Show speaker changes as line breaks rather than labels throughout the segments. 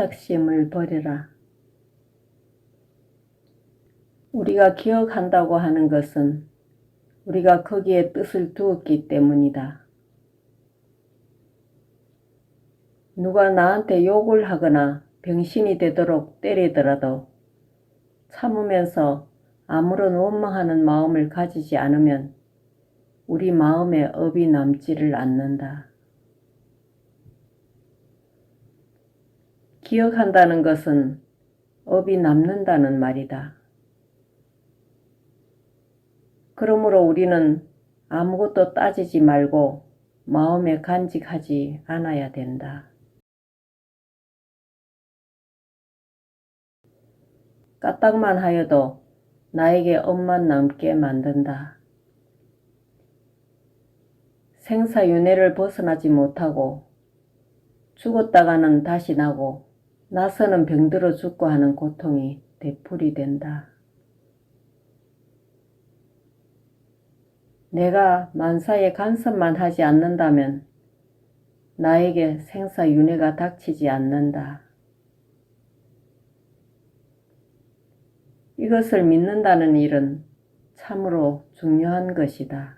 개삭심을 버려라. 우리가 기억한다고 하는 것은 우리가 거기에 뜻을 두었기 때문이다. 누가 나한테 욕을 하거나 병신이 되도록 때리더라도 참으면서 아무런 원망하는 마음을 가지지 않으면 우리 마음에 업이 남지를 않는다. 기억한다는 것은 업이 남는다는 말이다. 그러므로 우리는 아무것도 따지지 말고 마음에 간직하지 않아야 된다. 까딱만 하여도 나에게 업만 남게 만든다. 생사윤회를 벗어나지 못하고 죽었다가는 다시 나고 나서는 병들어 죽고 하는 고통이 되풀이 된다. 내가 만사에 간섭만 하지 않는다면 나에게 생사윤회가 닥치지 않는다. 이것을 믿는다는 일은 참으로 중요한 것이다.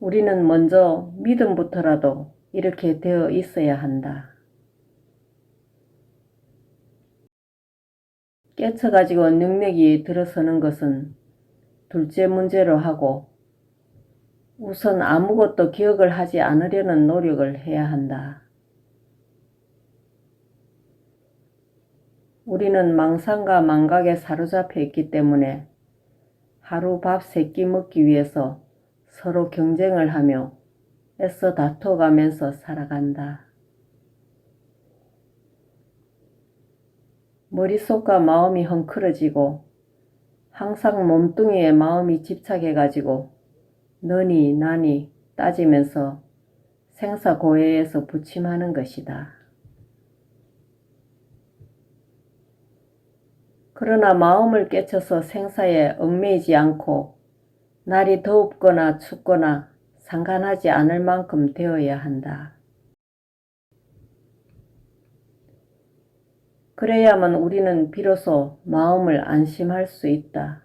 우리는 먼저 믿음부터라도 이렇게 되어 있어야 한다. 깨쳐가지고 능력이 들어서는 것은 둘째 문제로 하고 우선 아무것도 기억을 하지 않으려는 노력을 해야 한다. 우리는 망상과 망각에 사로잡혀 있기 때문에 하루 밥 세 끼 먹기 위해서 서로 경쟁을 하며 애써 다퉈가면서 살아간다. 머릿속과 마음이 헝클어지고 항상 몸뚱이에 마음이 집착해가지고 너니 나니 따지면서 생사고해에서 부침하는 것이다. 그러나 마음을 깨쳐서 생사에 얽매이지 않고 날이 더웁거나 춥거나 상관하지 않을 만큼 되어야 한다. 그래야만 우리는 비로소 마음을 안심할 수 있다.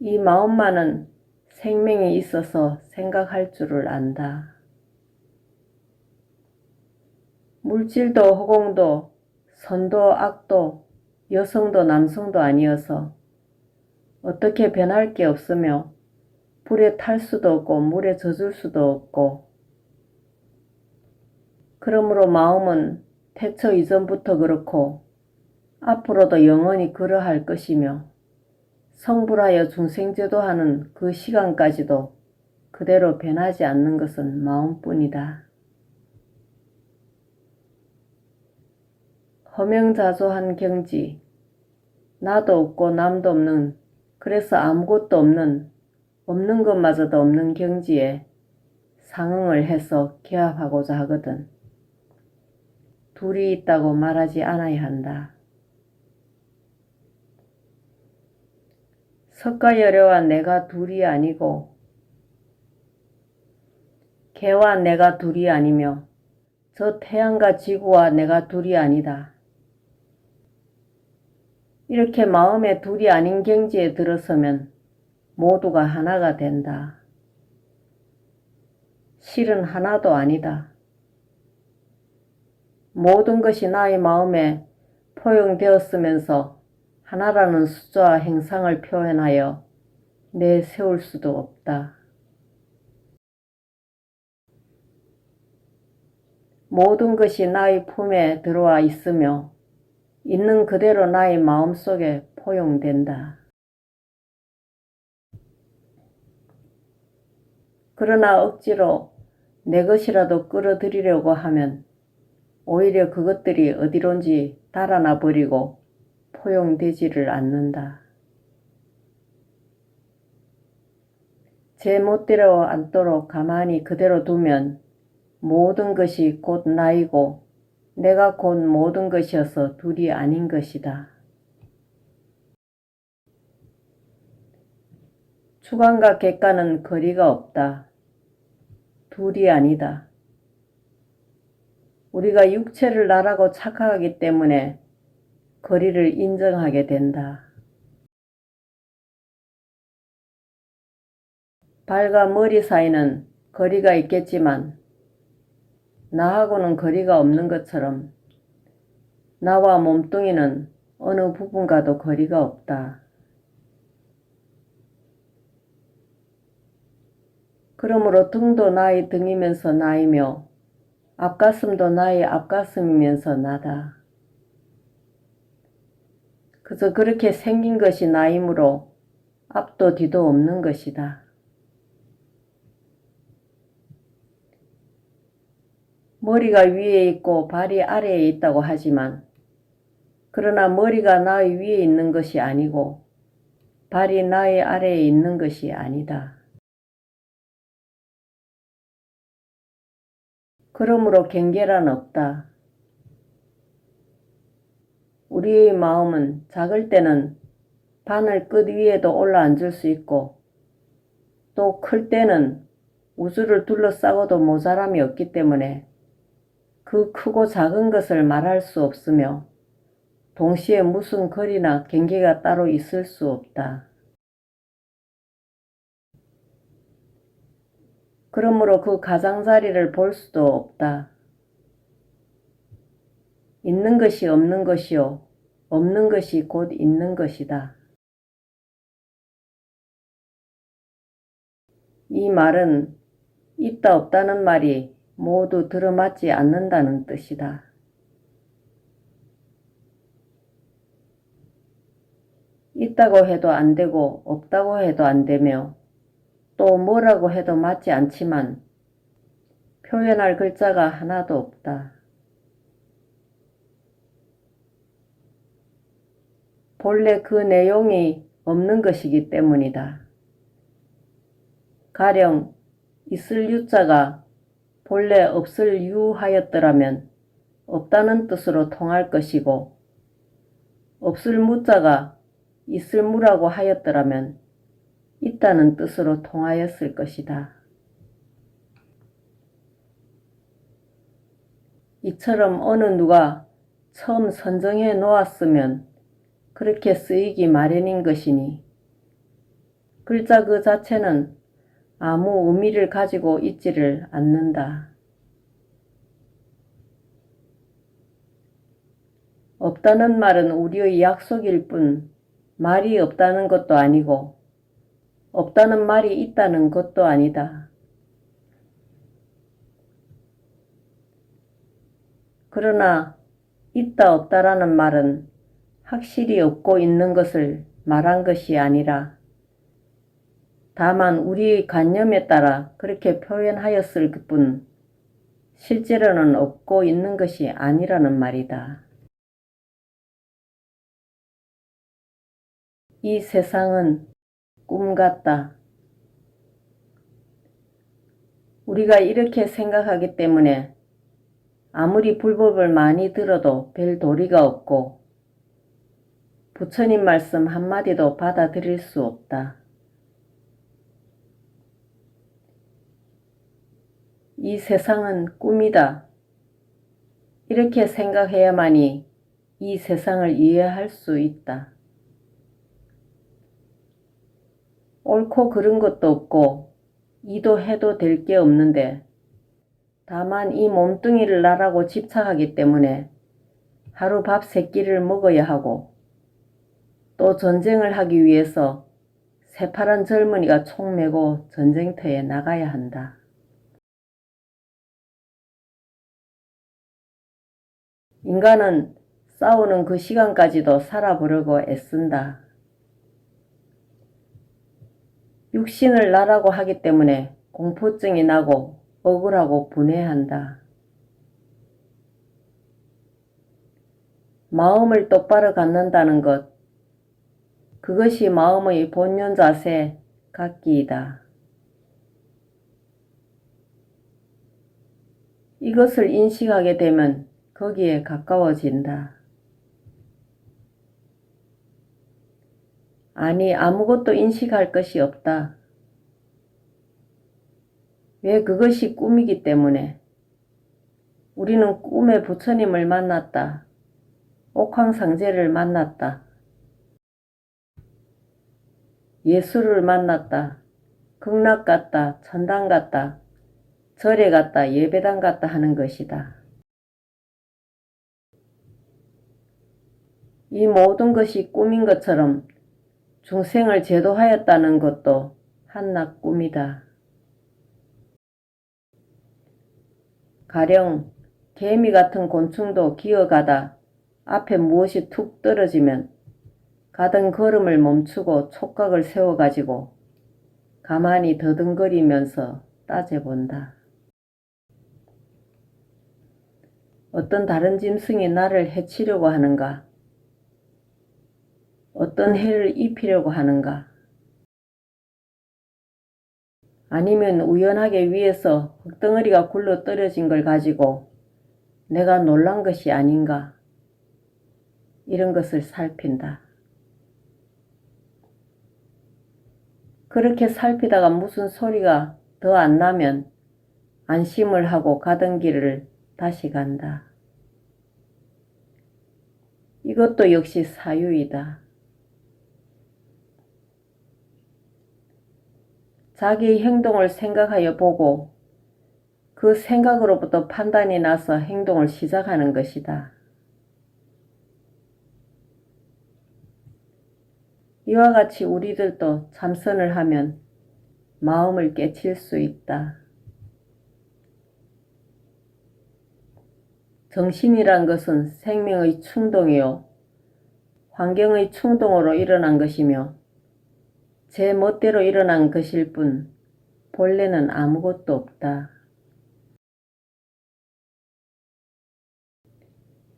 이 마음만은 생명이 있어서 생각할 줄을 안다. 물질도 허공도 선도 악도 여성도 남성도 아니어서 어떻게 변할 게 없으며 불에 탈 수도 없고 물에 젖을 수도 없고 그러므로 마음은 태초 이전부터 그렇고 앞으로도 영원히 그러할 것이며 성불하여 중생제도 하는 그 시간까지도 그대로 변하지 않는 것은 마음뿐이다. 허명자조한 경지, 나도 없고 남도 없는, 그래서 아무것도 없는, 없는 것마저도 없는 경지에 상응을 해서 개합하고자 하거든. 둘이 있다고 말하지 않아야 한다. 석가여려와 내가 둘이 아니고 개와 내가 둘이 아니며 저 태양과 지구와 내가 둘이 아니다. 이렇게 마음에 둘이 아닌 경지에 들어서면 모두가 하나가 된다. 실은 하나도 아니다. 모든 것이 나의 마음에 포용되었으면서 하나라는 숫자와 행상을 표현하여 내세울 수도 없다. 모든 것이 나의 품에 들어와 있으며 있는 그대로 나의 마음 속에 포용된다. 그러나 억지로 내 것이라도 끌어들이려고 하면 오히려 그것들이 어디론지 달아나 버리고 포용되지를 않는다. 제 멋대로 않도록 가만히 그대로 두면 모든 것이 곧 나이고 내가 곧 모든 것이어서 둘이 아닌 것이다. 주관과 객관은 거리가 없다. 둘이 아니다. 우리가 육체를 나라고 착각하기 때문에 거리를 인정하게 된다. 발과 머리 사이는 거리가 있겠지만 나하고는 거리가 없는 것처럼 나와 몸뚱이는 어느 부분과도 거리가 없다. 그러므로 등도 나의 등이면서 나이며 앞가슴도 나의 앞가슴이면서 나다. 그저 그렇게 생긴 것이 나이므로 앞도 뒤도 없는 것이다. 머리가 위에 있고 발이 아래에 있다고 하지만 그러나 머리가 나의 위에 있는 것이 아니고 발이 나의 아래에 있는 것이 아니다. 그러므로 경계란 없다. 우리의 마음은 작을 때는 바늘 끝 위에도 올라앉을 수 있고 또 클 때는 우주를 둘러싸고도 모자람이 없기 때문에 그 크고 작은 것을 말할 수 없으며 동시에 무슨 거리나 경계가 따로 있을 수 없다. 그러므로 그 가장자리를 볼 수도 없다. 있는 것이 없는 것이요. 없는 것이 곧 있는 것이다. 이 말은 있다 없다는 말이 모두 들어맞지 않는다는 뜻이다. 있다고 해도 안 되고 없다고 해도 안 되며 또 뭐라고 해도 맞지 않지만 표현할 글자가 하나도 없다. 본래 그 내용이 없는 것이기 때문이다. 가령 있을 유자가 본래 없을 유하였더라면 없다는 뜻으로 통할 것이고 없을 무자가 있을 무라고 하였더라면 있다는 뜻으로 통하였을 것이다. 이처럼 어느 누가 처음 선정해 놓았으면 그렇게 쓰이기 마련인 것이니 글자 그 자체는 아무 의미를 가지고 있지를 않는다. 없다는 말은 우리의 약속일 뿐 말이 없다는 것도 아니고 없다는 말이 있다는 것도 아니다. 그러나 있다 없다라는 말은 확실히 없고 있는 것을 말한 것이 아니라 다만 우리의 관념에 따라 그렇게 표현하였을 뿐 실제로는 없고 있는 것이 아니라는 말이다. 이 세상은 꿈 같다. 우리가 이렇게 생각하기 때문에 아무리 불법을 많이 들어도 별 도리가 없고 부처님 말씀 한마디도 받아들일 수 없다. 이 세상은 꿈이다. 이렇게 생각해야만이 이 세상을 이해할 수 있다. 옳고 그른 것도 없고 이도 해도 될 게 없는데 다만 이 몸뚱이를 나라고 집착하기 때문에 하루 밥 세 끼를 먹어야 하고 또 전쟁을 하기 위해서 새파란 젊은이가 총 메고 전쟁터에 나가야 한다. 인간은 싸우는 그 시간까지도 살아보려고 애쓴다. 육신을 나라고 하기 때문에 공포증이 나고 억울하고 분해한다. 마음을 똑바로 갖는다는 것, 그것이 마음의 본연 자세 갖기이다. 이것을 인식하게 되면 거기에 가까워진다. 아니, 아무것도 인식할 것이 없다. 왜 그것이 꿈이기 때문에 우리는 꿈에 부처님을 만났다. 옥황상제를 만났다. 예수를 만났다. 극락 갔다. 천당 갔다. 절에 갔다. 예배당 갔다 하는 것이다. 이 모든 것이 꿈인 것처럼 중생을 제도하였다는 것도 한낱 꿈이다. 가령 개미 같은 곤충도 기어가다 앞에 무엇이 툭 떨어지면 가던 걸음을 멈추고 촉각을 세워가지고 가만히 더듬거리면서 따져본다. 어떤 다른 짐승이 나를 해치려고 하는가? 어떤 해를 입히려고 하는가? 아니면 우연하게 위에서 흙덩어리가 굴러 떨어진 걸 가지고 내가 놀란 것이 아닌가? 이런 것을 살핀다. 그렇게 살피다가 무슨 소리가 더 안 나면 안심을 하고 가던 길을 다시 간다. 이것도 역시 사유이다. 자기의 행동을 생각하여 보고 그 생각으로부터 판단이 나서 행동을 시작하는 것이다. 이와 같이 우리들도 참선을 하면 마음을 깨칠 수 있다. 정신이란 것은 생명의 충동이요. 환경의 충동으로 일어난 것이며 제 멋대로 일어난 것일 뿐 본래는 아무것도 없다.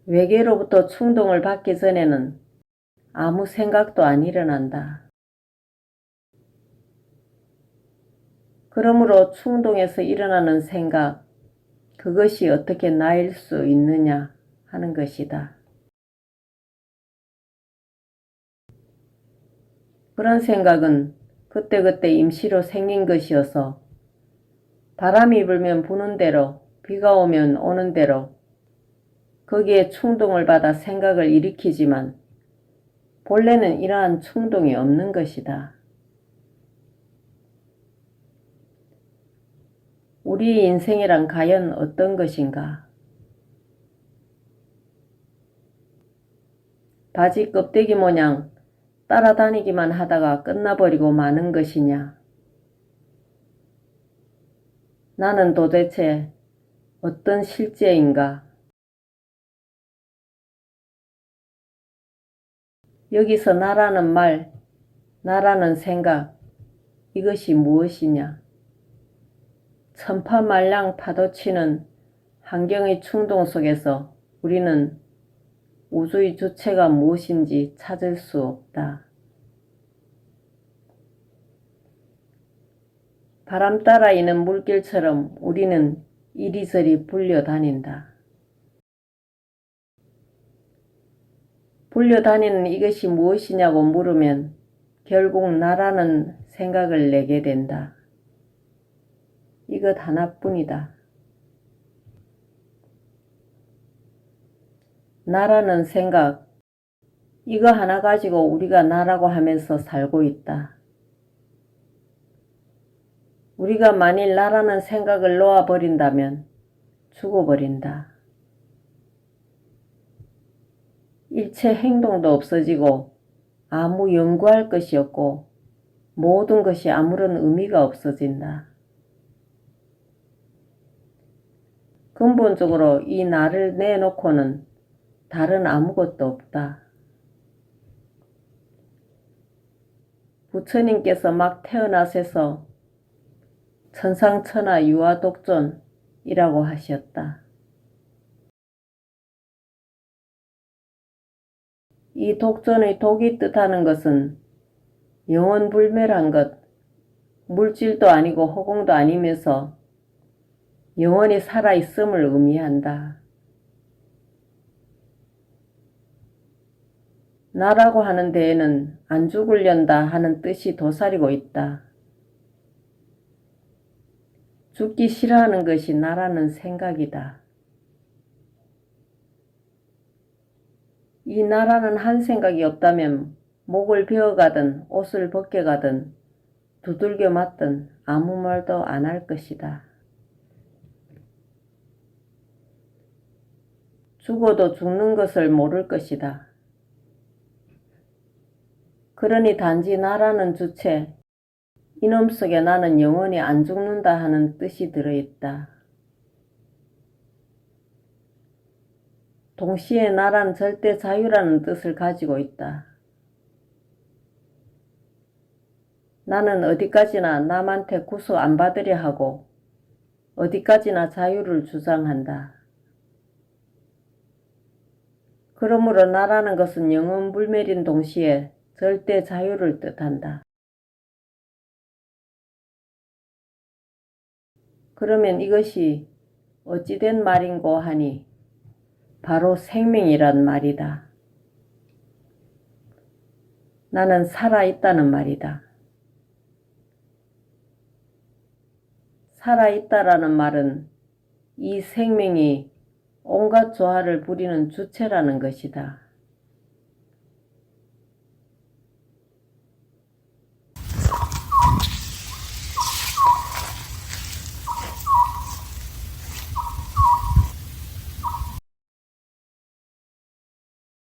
외계로부터 충동을 받기 전에는 아무 생각도 안 일어난다. 그러므로 충동에서 일어나는 생각, 그것이 어떻게 나일 수 있느냐 하는 것이다. 그런 생각은 그때그때 임시로 생긴 것이어서 바람이 불면 부는 대로 비가 오면 오는 대로 거기에 충동을 받아 생각을 일으키지만 본래는 이러한 충동이 없는 것이다. 우리의 인생이란 과연 어떤 것인가? 바지 껍데기 모양 따라다니기만 하다가 끝나버리고 마는 것이냐? 나는 도대체 어떤 실제인가? 여기서 나라는 말, 나라는 생각, 이것이 무엇이냐? 천파말랑 파도치는 환경의 충동 속에서 우리는 우주의 주체가 무엇인지 찾을 수 없다. 바람 따라 이는 물길처럼 우리는 이리저리 불려다닌다. 불려다니는 이것이 무엇이냐고 물으면 결국 나라는 생각을 내게 된다. 이것 하나뿐이다. 나라는 생각, 이거 하나 가지고 우리가 나라고 하면서 살고 있다. 우리가 만일 나라는 생각을 놓아버린다면 죽어버린다. 일체 행동도 없어지고 아무 연구할 것이 없고 모든 것이 아무런 의미가 없어진다. 근본적으로 이 나를 내놓고는 다른 아무것도 없다. 부처님께서 막 태어나셔서 천상천하 유아독존이라고 하셨다. 이 독존의 독이 뜻하는 것은 영원불멸한 것, 물질도 아니고 허공도 아니면서 영원히 살아있음을 의미한다. 나라고 하는 데에는 안 죽을련다 하는 뜻이 도사리고 있다. 죽기 싫어하는 것이 나라는 생각이다. 이 나라는 한 생각이 없다면 목을 베어가든 옷을 벗겨가든 두들겨 맞든 아무 말도 안 할 것이다. 죽어도 죽는 것을 모를 것이다. 그러니 단지 나라는 주체, 이놈 속에 나는 영원히 안 죽는다 하는 뜻이 들어있다. 동시에 나란 절대 자유라는 뜻을 가지고 있다. 나는 어디까지나 남한테 구수 안 받으려 하고 어디까지나 자유를 주장한다. 그러므로 나라는 것은 영원 불멸인 동시에 절대 자유를 뜻한다. 그러면 이것이 어찌된 말인고 하니 바로 생명이란 말이다. 나는 살아있다는 말이다. 살아있다라는 말은 이 생명이 온갖 조화를 부리는 주체라는 것이다.